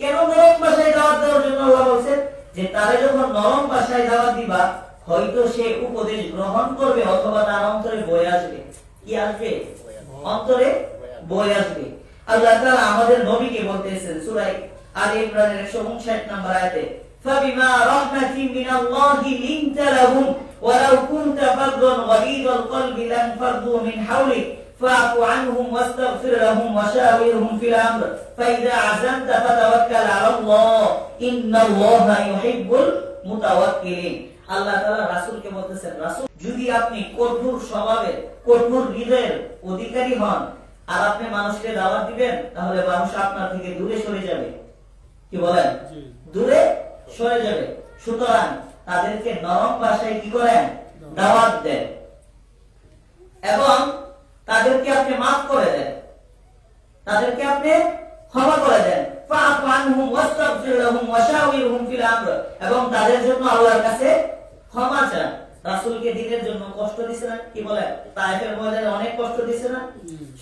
কেন নরম ভাষায় দাওয়াত দেওয়ার জন্য আল্লাহ বলছেন যে তারা যখন নরম ভাষায় দাওয়াত দিবা, হয়তো সে উপদেশ গ্রহণ করবে অথবা তার অন্তরে বয়ে আসবে। কি আসবে? অন্তরে বয়ে আসবে। আল্লাহ তাআলা আমাদের নবীকে বলতেছেন, সূরা আলে ইমরানের 159 নম্বর আয়াতে فبما رحمة من الله لنت لهم ولو كنت فظا غليظ القلب لانفضوا من حولك فاعف عنهم واستغفر لهم وشاورهم في الامر فاذا عزمت فتوكل على الله ان الله يحب المتوكلين আল্লাহ তাআলা রাসূলকে বলতেছেন রাসূল যদি আপনি কঠোর স্বভাবের কঠোর হৃদয়ের অধিকারী হন আর আপনি মানুষকে দাওয়াত দিবেন তাহলে মানুষ আপনার থেকে দূরে সরে যাবে কি বলেন জি। দূরে সরে যাবে। সুতরাং তাদেরকে নরম ভাষায় কি করেন? দাওয়াত দেন। এবং তাদেরকে আপনি মাফ করে দেন। তাদেরকে আপনি ক্ষমা করে দেন। এবং তাদের জন্য আল্লাহর কাছে ক্ষমা চান। রাসূলকে দিনের জন্য কষ্ট দিছে না? কি বলেন? তায়েফের ময়দানে অনেক কষ্ট দিছে না?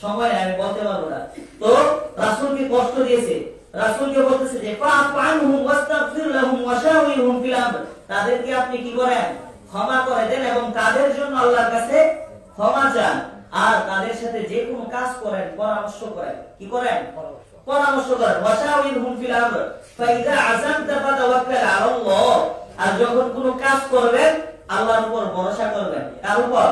সময় আমি বলতে পারব না। তো রাসূলকে কষ্ট দিয়েছে? রাসূলকে বলতেছে যে ফাআফু ওয়াস্তাগফির লাহুম ওয়াশাওিরহুম ফিল আমর। তাদেরকে আপনি কি করেন? ক্ষমা করে দেন এবং তাদের জন্য আল্লাহর কাছে ক্ষমা চান। আর তাদের সাথে যে কোনো কাজ করেন, পরামর্শ করেন। কি করেন? পরামর্শ করেন। ওয়াশাউরিরহুম ফিল আমর। ফাইদা আযামতা ফাতাওয়াক্কাল আলাল্লাহ আর যখন কোনো কাজ করবেন, আল্লাহর উপর ভরসা করবেন। কার উপর?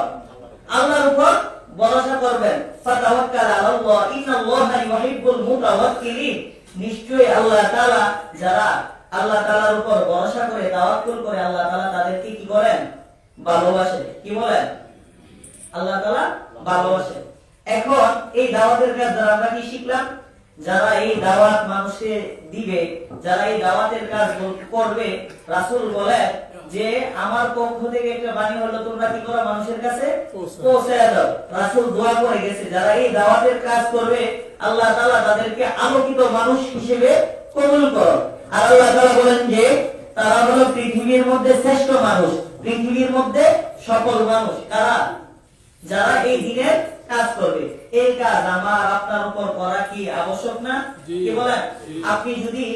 আল্লাহর উপর ভরসা করবেন। ফাতাওয়াক্কাল আলাল্লাহ ইন্নাল্লাহা ইউহিব্বুল মুতাওয়াক্কিলিন। নিশ্চয়ই আল্লাহ তালা যারা আল্লাহ তালার উপর ভরসা করে দাওয়াত করে আল্লাহ তালা তাদেরকে কি করেন ভালোবাসে। কি বলেন? আল্লাহ তালা ভালোবাসে। এখন এই দাওয়াতের কাজ যারা আমরা কি শিখলাম? যারা এই দাওয়াত মানুষে দিবে, যারা এই দাওয়াতের কাজ করবে, রাসুল বলেন যে আমার পক্ষ থেকে একটা বাণী হলো তোমরা কি করো মানুষের কাছে। পৌঁছায় দাও। রাসূল দোয়া করে গেছে যারা এই দাওয়াতের কাজ করবে আল্লাহ তাআলা তাদেরকে আলোকিত মানুষ হিসেবে কবুল করো। আর আল্লাহ তাআলা বলেন যে তারা হলো পৃথিবীর মধ্যে শ্রেষ্ঠ মানুষ পৃথিবীর মধ্যে সকল মানুষ। কারা? যারা এই দিনের কাজ করবে। এই কাজ আমার আপনার উপর করা কি আবশ্যক না। কি বলেন? আপনি যদি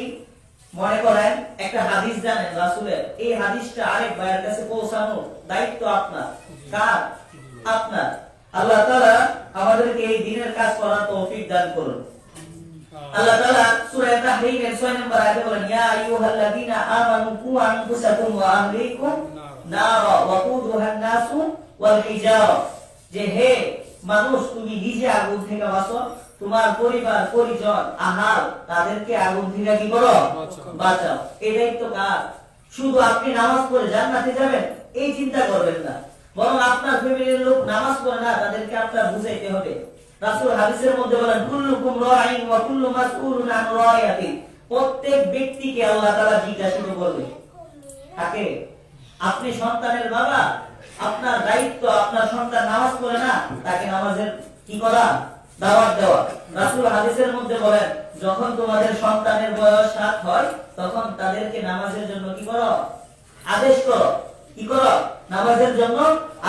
মনে করেন, একটা হাদিস জানেন রাসূলের। এই হাদিসটা আরেক ভাইয়ের কাছে পৌঁছানোর দায়িত্ব আপনার। কার? আপনার। আল্লাহ তাআলা আমাদেরকে এই দিনের কাজ করার তৌফিক দান করুন। আল্লাহ তাহরীমের 6 নম্বর বলেন, ইয়া আইয়ুহাল্লাযীনা আমানু কু আনফুসাকুম ওয়া আহলিকুম নারা ওয়াকুদুহা নাসু ওয়াল হিজারা। যে হে মানুষ তুমি নিজে আগুন থেকে বাঁচো। তোমার পরিবার পরিজন আহার তাদেরকে আগুন থেকে কি করো? বাঁচাও। এটাই তো কাজ শুধু আপনি নামাজ পড়ে জান্নাতে যাবেন? এই চিন্তা করবেন না। বরং আপনার ফ্যামিলির লোক নামাজ পড়ে না তাদেরকে আপনার বুঝাইতে হবে। রাসূল হাদিসের মধ্যে বলেন কুল্লুকুম রাঈন ওয়া কুল্লু মাসউলুন আন রায়াতি প্রত্যেক ব্যক্তিকে আল্লাহ তাআলা জিজ্ঞাসা করবে। তাকে আপনি সন্তানের বাবা? আপনার দায়িত্ব, আপনার সন্তান নামাজ পড়ে না, তাকে নামাজের কি করা? দাওয়াত দেওয়া। রাসূল হাদিসের মধ্যে বলেন, যখন তোমাদের সন্তানের বয়স সাত হয়, তখন তাদেরকে নামাজের জন্য কি করো? আদেশ করো। কি করো? নামাজের জন্য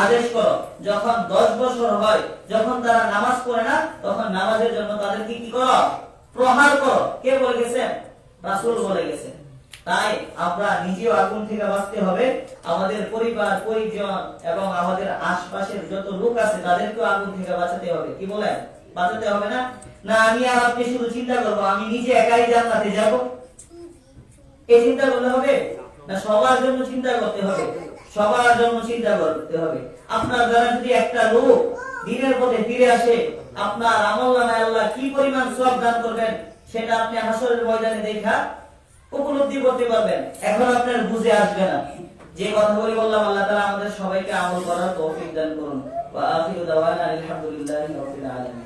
আদেশ করো। যখন দশ বছর হয়, যখন তারা নামাজ পড়ে না, তখন নামাজের জন্য তাদেরকে কি করো? প্রহার করো। কে বলে গেছেন? রাসূল বলে গেছেন। তাই আমরা নিজেও আগুন থেকে বাঁচতে হবে। আমাদের পরিবার, পরিজন এবং আমাদের আশপাশের যত লোক আছে, তাদেরকেও আগুন থেকে বাঁচাতে হবে। কি বলেন? বাঁচাতে হবে না? না, আমি আর আপনি শুধু চিন্তা করব, আমি নিজে একাই জান্নাতে যাব। এই চিন্তা করলে হবে? না, সবার জন্য চিন্তা করতে হবে? সবার জন্য চিন্তা করতে হবে। আপনার দ্বারা যদি একটা লোক দিনের পথে ফিরে আসে, আপনার আমল নামায় আল্লাহ কি পরিমাণ সব দান করবেন, সেটা আপনি হাসরের ময়দানে দেখা উপলব্ধি করতে পারবেন। এখন আপনার বুঝে আসবে না। যে কথা বলে বললাম, আল্লাহ তালা আমাদের সবাইকে আমল করার তৌফিক দান করুন। আখিরু আলহামদুলিল্লাহি আলামিন।